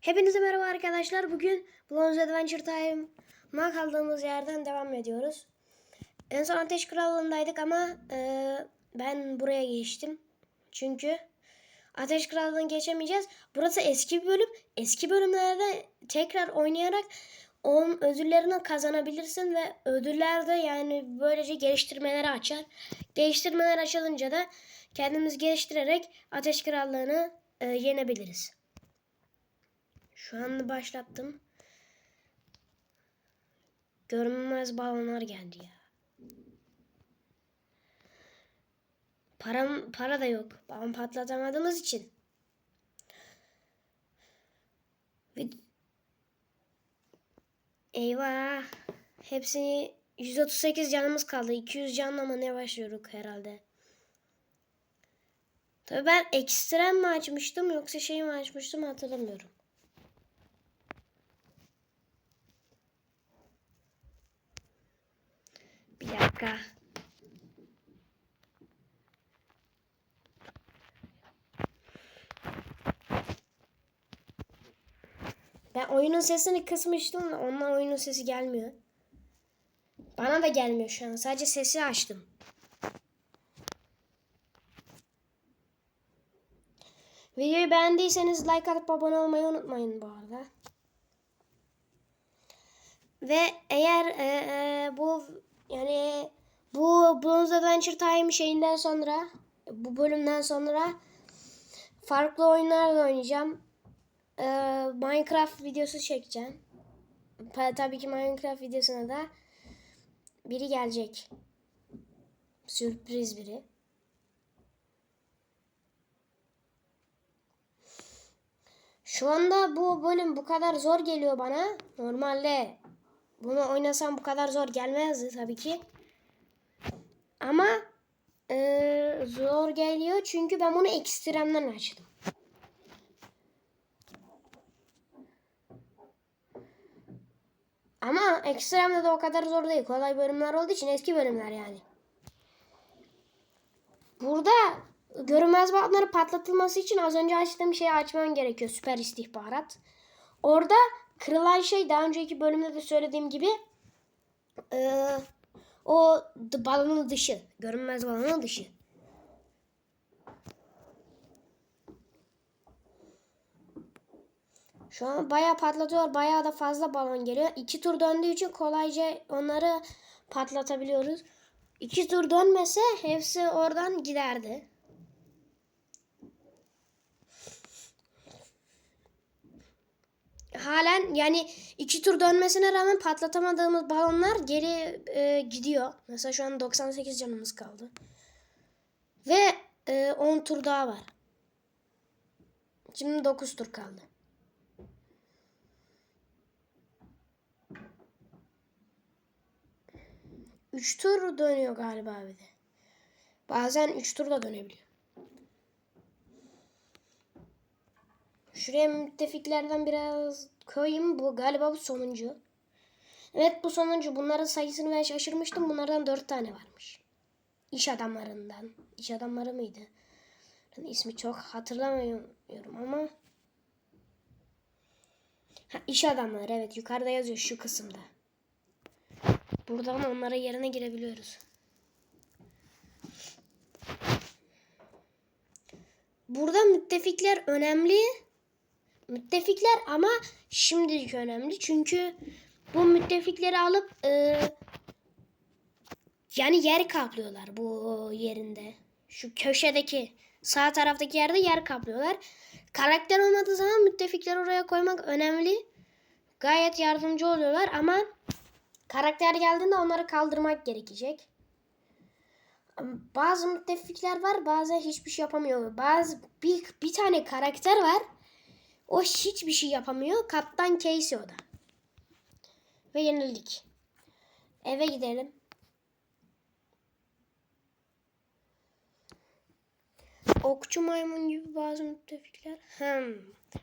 Hepinize merhaba arkadaşlar. Bugün Bloons Adventure Time'a kaldığımız yerden devam ediyoruz. En son Ateş Krallığı'ndaydık ama e, ben buraya geçtim. Çünkü Ateş Krallığı'nı geçemeyeceğiz. Burası eski bir bölüm. Eski bölümlerde tekrar oynayarak onun ödüllerini kazanabilirsin ve ödüller de yani böylece geliştirmeleri açar. Geliştirmeler açılınca da kendimiz geliştirerek Ateş Krallığı'nı e, yenebiliriz. Şu anda başlattım. Görünmez balonlar geldi ya. Param, para da yok. Balon patlatamadığımız için. Eyvah. Hepsini 138 canımız kaldı. 200 canla mı ne başlıyorduk herhalde. Tabii ben ekstrem mi açmıştım yoksa şey mi açmıştım hatırlamıyorum. Bir dakika. Ben oyunun sesini kısmıştım da ondan oyunun sesi gelmiyor. Bana da gelmiyor şu an. Sadece sesi açtım. Videoyu beğendiyseniz like atıp abone olmayı unutmayın bu arada. Ve eğer e, e, bu yani bu Bronze Adventure Time şeyinden sonra bu bölümden sonra farklı oyunlar da oynayacağım. E, Minecraft videosu çekeceğim. Tabii ki Minecraft videosuna da biri gelecek. Sürpriz biri. Şu anda bu bölüm bu kadar zor geliyor bana. Normalde bunu oynasam bu kadar zor gelmezdi tabii ki. Ama eee, zor geliyor çünkü ben bunu ekstremden açtım. Ama ekstremde de o kadar zor değil. Kolay bölümler olduğu için eski bölümler yani. Burada görünmez bantları patlatılması için az önce açtığım şeyi açman gerekiyor. Süper istihbarat. Orada kırılan şey daha önceki bölümde de söylediğim gibi eee, o balonun dışı. Görünmez balonun dışı. Şu an bayağı patlatıyor. Bayağı da fazla balon geliyor. İki tur döndüğü için kolayca onları patlatabiliyoruz. İki tur dönmese hepsi oradan giderdi. Halen yani iki tur dönmesine rağmen patlatamadığımız balonlar geri e, gidiyor. Mesela şu an 98 canımız kaldı. Ve e, 10 tur daha var. Şimdi 9 tur kaldı. Üç tur dönüyor galiba bir de. Bazen üç tur da dönebiliyor. Şuraya müttefiklerden biraz koyayım. Bu galiba bu sonuncu. Evet bu sonuncu. Bunların sayısını ben şaşırmıştım. Bunlardan dört tane varmış. İş adamlarından. İş adamları mıydı? İsmi çok hatırlamıyorum ama. Ha, iş adamları evet yukarıda yazıyor şu kısımda. Buradan onlara yerine girebiliyoruz. Burada müttefikler önemli. Müttefikler ama şimdilik önemli. Çünkü bu müttefikleri alıp e, yani yer kaplıyorlar bu yerinde. Şu köşedeki sağ taraftaki yerde yer kaplıyorlar. Karakter olmadığı zaman müttefikleri oraya koymak önemli. Gayet yardımcı oluyorlar ama karakter geldiğinde onları kaldırmak gerekecek. Bazı müttefikler var bazen hiçbir şey yapamıyor. Bazı bir, bir tane karakter var. O hiçbir şey yapamıyor. Kaptan Casey o da. Ve yenildik. Eve gidelim. Okçu maymun gibi bazı müttefikler. Hmm.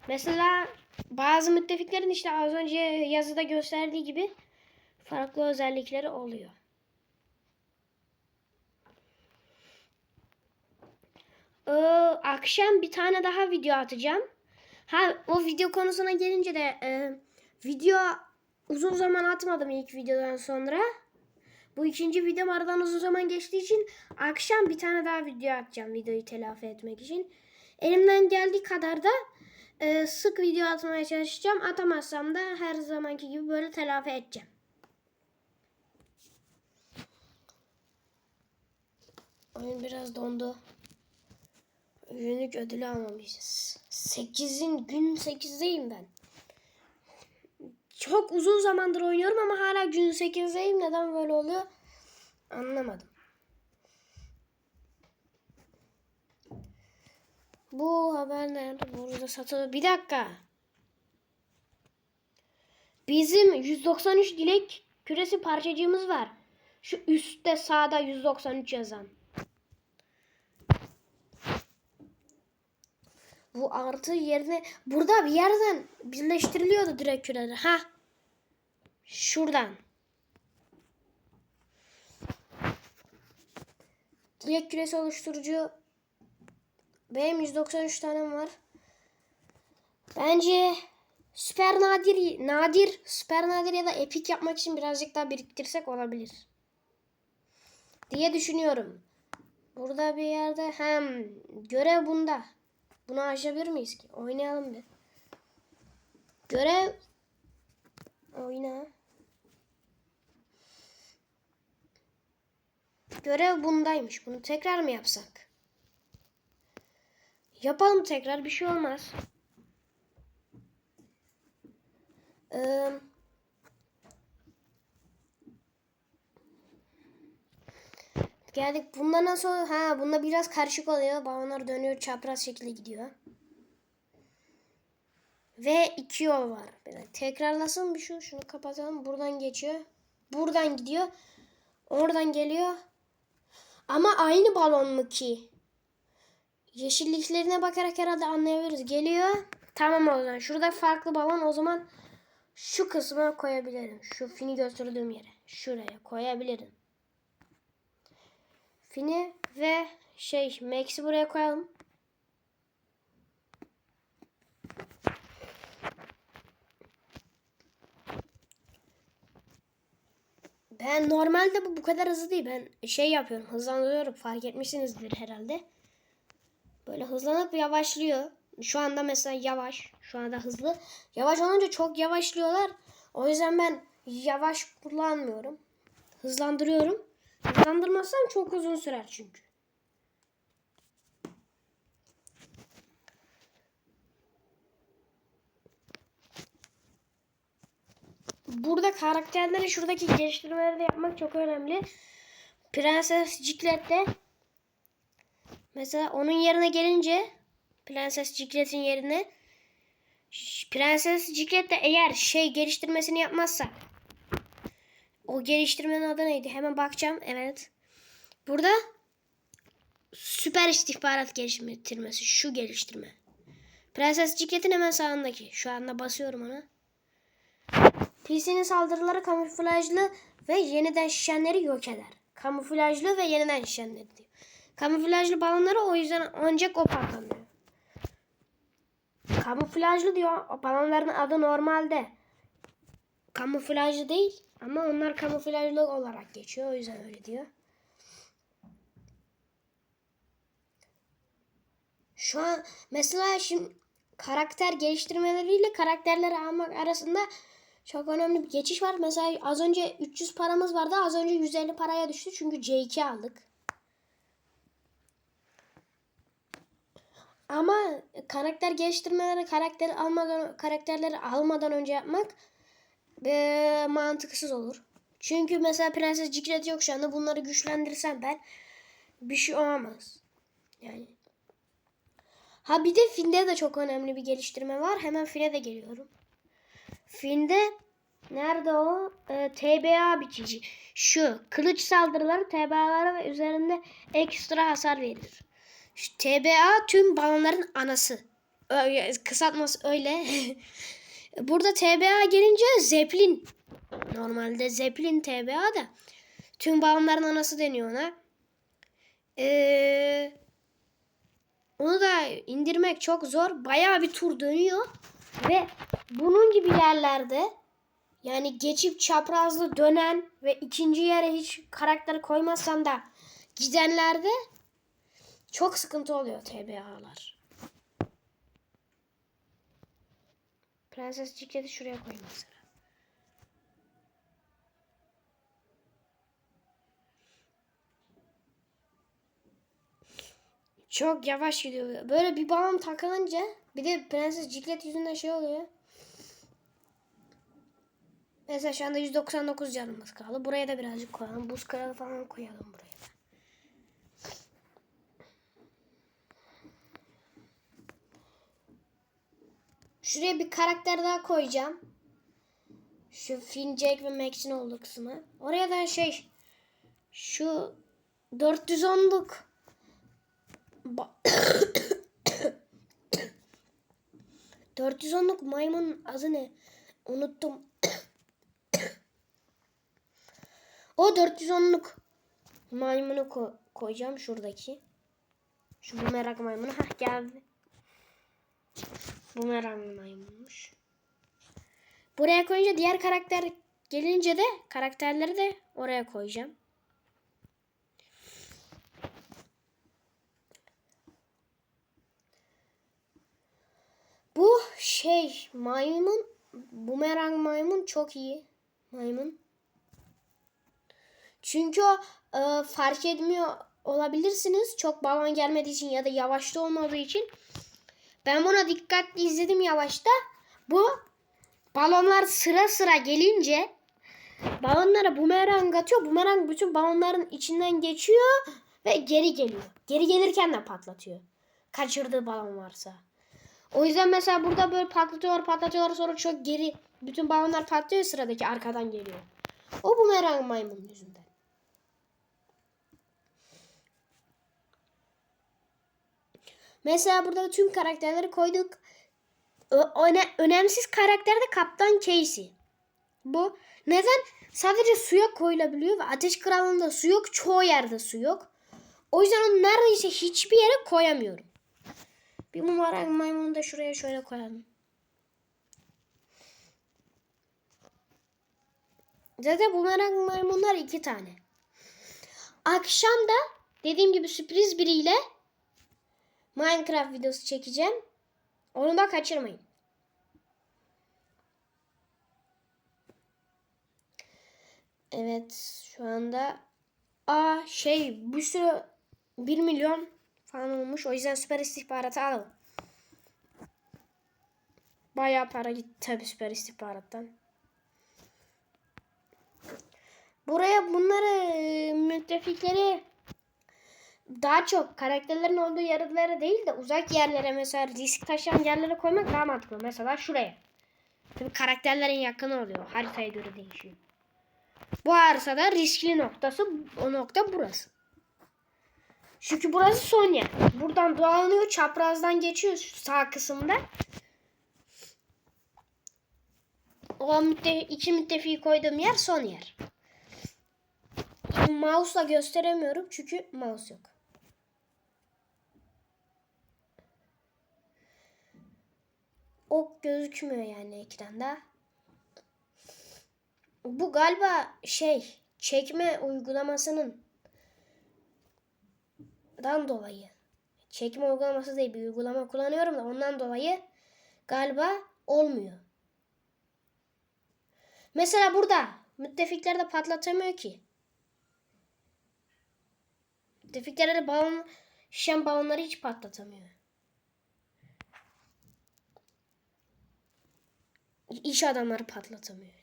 Mesela bazı müttefiklerin işte az önce yazıda gösterdiği gibi farklı özellikleri oluyor. Ee, akşam bir tane daha video atacağım. Ha o video konusuna gelince de e, video uzun zaman atmadım ilk videodan sonra. Bu ikinci videom aradan uzun zaman geçtiği için akşam bir tane daha video atacağım videoyu telafi etmek için. Elimden geldiği kadar da e, sık video atmaya çalışacağım. Atamazsam da her zamanki gibi böyle telafi edeceğim. Oyun biraz dondu. Günlük ödülü almamışız. 8'in gün 8'deyim ben. Çok uzun zamandır oynuyorum ama hala gün 8'deyim. Neden böyle oluyor? Anlamadım. Bu haber nerede? Burada satılıyor. Bir dakika. Bizim 193 dilek küresi parçacığımız var. Şu üstte sağda 193 yazan. Bu artı yerine burada bir yerden birleştiriliyordu direkt küreler. Ha. Şuradan. Direkt küresi oluşturucu benim 193 tane var. Bence süper nadir nadir süper nadir ya da epik yapmak için birazcık daha biriktirsek olabilir. Diye düşünüyorum. Burada bir yerde hem görev bunda. Bunu aşabilir miyiz ki? Oynayalım bir. Görev oyna. Görev bundaymış. Bunu tekrar mı yapsak? Yapalım tekrar bir şey olmaz. Ee, geldik. Bunda nasıl? Ha, bunda biraz karışık oluyor. Balonlar dönüyor, çapraz şekilde gidiyor. Ve iki yol var. Böyle tekrarlasın bir şu. Şunu kapatalım. Buradan geçiyor. Buradan gidiyor. Oradan geliyor. Ama aynı balon mu ki? Yeşilliklerine bakarak herhalde anlayabiliriz. Geliyor. Tamam o zaman. Şurada farklı balon. O zaman şu kısma koyabilirim. Şu fini gösterdiğim yere. Şuraya koyabilirim. Fini ve şey Max'i buraya koyalım. Ben normalde bu bu kadar hızlı değil. Ben şey yapıyorum, hızlandırıyorum. Fark etmişsinizdir herhalde. Böyle hızlanıp yavaşlıyor. Şu anda mesela yavaş, şu anda hızlı. Yavaş olunca çok yavaşlıyorlar. O yüzden ben yavaş kullanmıyorum. Hızlandırıyorum. Hızlandırmazsam çok uzun sürer çünkü. Burada karakterleri şuradaki geliştirmeleri de yapmak çok önemli. Prenses Ciklet de mesela onun yerine gelince Prenses Ciklet'in yerine Prenses Ciklet de eğer şey geliştirmesini yapmazsa o geliştirmenin adı neydi? Hemen bakacağım. Evet. Burada süper istihbarat geliştirmesi. Şu geliştirme. Prenses Ciklet'in hemen sağındaki. Şu anda basıyorum ona. PC'nin saldırıları kamuflajlı ve yeniden şişenleri yok eder. Kamuflajlı ve yeniden şişenleri diyor. Kamuflajlı balonları o yüzden ancak o patlamıyor. Kamuflajlı diyor. O balonların adı normalde kamuflajlı değil ama onlar kamuflajlı olarak geçiyor. O yüzden öyle diyor. Şu an mesela şimdi karakter geliştirmeleriyle karakterleri almak arasında çok önemli bir geçiş var. Mesela az önce 300 paramız vardı. Az önce 150 paraya düştü. Çünkü C2 aldık. Ama karakter geliştirmeleri karakteri almadan karakterleri almadan önce yapmak e, mantıksız olur. Çünkü mesela Prenses Ciklet yok şu anda. Bunları güçlendirsem ben bir şey olmaz. Yani Ha bir de Finn'de de çok önemli bir geliştirme var. Hemen Finn'e de geliyorum. Finn'de nerede o? Ee, TBA biçici. Şu kılıç saldırıları TBA'lara ve üzerinde ekstra hasar verir. Şu TBA tüm balonların anası. Öyle, kısaltması öyle. Burada TBA gelince Zeppelin. Normalde Zeppelin TBA da. Tüm balonların anası deniyor ona. Eee Onu da indirmek çok zor. Bayağı bir tur dönüyor. Ve bunun gibi yerlerde yani geçip çaprazlı dönen ve ikinci yere hiç karakter koymazsan da gidenlerde çok sıkıntı oluyor TBA'lar. Prenses Ciklet'i şuraya koyayım mesela. Çok yavaş gidiyor. Böyle bir bağım takılınca bir de Prenses Ciklet yüzünden şey oluyor. Mesela şu anda 199 canımız kaldı. Buraya da birazcık koyalım. Buz kralı falan koyalım buraya da. Şuraya bir karakter daha koyacağım. Şu Finn, Jake ve Max'in olduğu kısmı. Oraya da şey şu 410'luk ba- 410'luk maymunun adı ne? Unuttum. o 410'luk maymunu ko- koyacağım şuradaki. Şu bumerang maymunu. Hah geldi. Bumerang maymunmuş. Buraya koyunca diğer karakter gelince de karakterleri de oraya koyacağım. Bu şey maymun bumerang maymun çok iyi maymun. Çünkü e, fark etmiyor olabilirsiniz. Çok balon gelmediği için ya da yavaşta olmadığı için. Ben buna dikkatli izledim yavaşta. Bu balonlar sıra sıra gelince balonlara bumerang atıyor. Bumerang bütün balonların içinden geçiyor ve geri geliyor. Geri gelirken de patlatıyor. Kaçırdığı balon varsa. O yüzden mesela burada böyle patlatıyorlar patlatıyorlar sonra çok geri bütün balonlar patlıyor sıradaki arkadan geliyor. O bumerang maymun yüzünden. Mesela burada tüm karakterleri koyduk. Öne- önemsiz karakter de Kaptan Casey. Bu neden? Sadece suya koyulabiliyor ve Ateş Kralı'nda su yok. Çoğu yerde su yok. O yüzden onu neredeyse hiçbir yere koyamıyorum. Bir bumerang maymunu da şuraya şöyle koyalım. Zaten bumerang maymunlar iki tane. Akşam da dediğim gibi sürpriz biriyle Minecraft videosu çekeceğim. Onu da kaçırmayın. Evet şu anda Aa şey bir sürü 1 milyon falan olmuş. O yüzden süper istihbaratı alalım. Bayağı para gitti tabi süper istihbarattan. Buraya bunları müttefikleri daha çok karakterlerin olduğu yerlere değil de uzak yerlere mesela risk taşıyan yerlere koymak daha mantıklı. Mesela şuraya. Tabii karakterlerin yakını oluyor. Haritaya göre değişiyor. Bu haritada riskli noktası o nokta burası. Çünkü burası son yer. Buradan dolanıyor çaprazdan geçiyor sağ kısımda. O mütte iki müttefiği koyduğum yer son yer. Mouse'la gösteremiyorum çünkü mouse yok. Ok gözükmüyor yani ekranda. Bu galiba şey çekme uygulamasının dan dolayı. Çekme uygulaması değil bir uygulama kullanıyorum da ondan dolayı galiba olmuyor. Mesela burada müttefikler de patlatamıyor ki. Müttefikler de balon, şişen balonları hiç patlatamıyor. İş adamları patlatamıyor.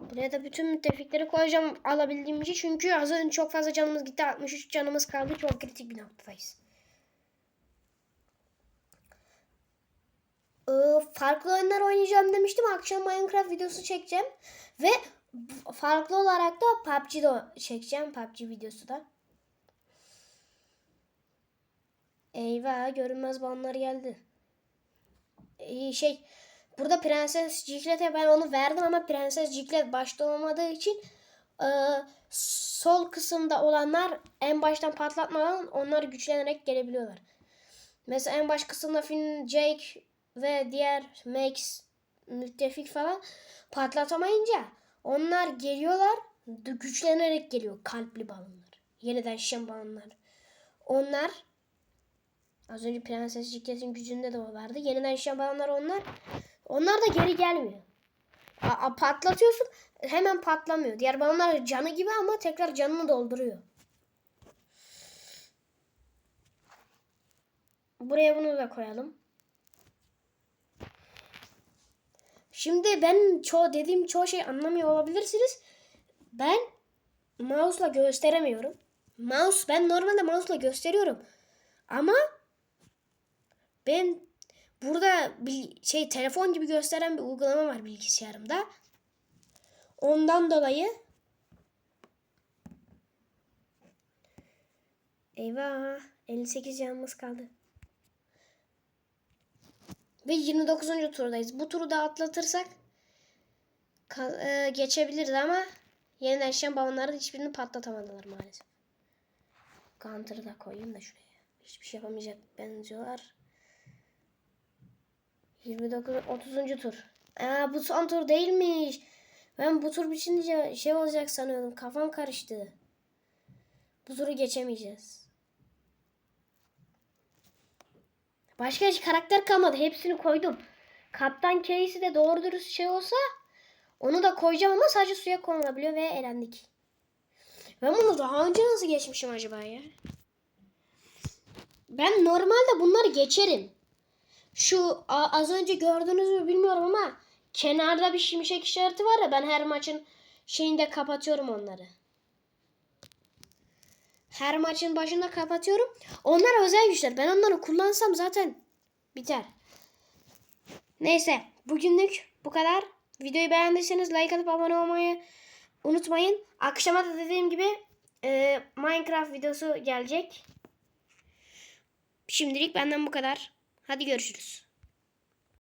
Buraya da bütün müttefikleri koyacağım alabildiğimce çünkü az önce çok fazla canımız gitti. 63 canımız kaldı. Çok kritik bir noktadayız. Ee, farklı oyunlar oynayacağım demiştim. Akşam Minecraft videosu çekeceğim. Ve farklı olarak da PUBG de çekeceğim. PUBG videosu da. Eyvah görünmez banlar geldi. Ee, şey burada Prenses Ciklet'e ben onu verdim ama Prenses Ciklet başta olmadığı için e, sol kısımda olanlar en baştan patlatmadan onlar güçlenerek gelebiliyorlar. Mesela en baş kısımda Finn, Jake ve diğer Max müttefik falan patlatamayınca onlar geliyorlar güçlenerek geliyor kalpli balonlar. Yeniden şişen balonlar. Onlar az önce Prenses Ciklet'in gücünde de o vardı. Yeniden şişen balonlar onlar. Onlar da geri gelmiyor. A- a- patlatıyorsun hemen patlamıyor. Diğer balonlar canı gibi ama tekrar canını dolduruyor. Buraya bunu da koyalım. Şimdi ben çoğu dediğim çoğu şey anlamıyor olabilirsiniz. Ben mouse'la gösteremiyorum. Mouse ben normalde mouse'la gösteriyorum. Ama ben burada bir şey telefon gibi gösteren bir uygulama var bilgisayarımda. Ondan dolayı Eyvah 58 yanımız kaldı. Ve 29. turdayız. Bu turu da atlatırsak e, geçebiliriz ama yeniden şişen balonların hiçbirini patlatamadılar maalesef. Counter'ı da koyayım da şuraya. Hiçbir şey yapamayacak benziyorlar. 29 30. tur. Aa bu son tur değilmiş. Ben bu tur bitince şey olacak sanıyordum. Kafam karıştı. Bu turu geçemeyeceğiz. Başka hiç karakter kalmadı. Hepsini koydum. Kaptan Casey de doğru dürüst şey olsa onu da koyacağım ama sadece suya konulabiliyor ve elendik. Ben bunu daha önce nasıl geçmişim acaba ya? Ben normalde bunları geçerim. Şu az önce gördünüz mü bilmiyorum ama kenarda bir şimşek işareti var ya ben her maçın şeyinde kapatıyorum onları. Her maçın başında kapatıyorum. Onlar özel güçler. Ben onları kullansam zaten biter. Neyse bugünlük bu kadar. Videoyu beğendiyseniz like atıp abone olmayı unutmayın. Akşama da dediğim gibi e, Minecraft videosu gelecek. Şimdilik benden bu kadar. Hadi görüşürüz.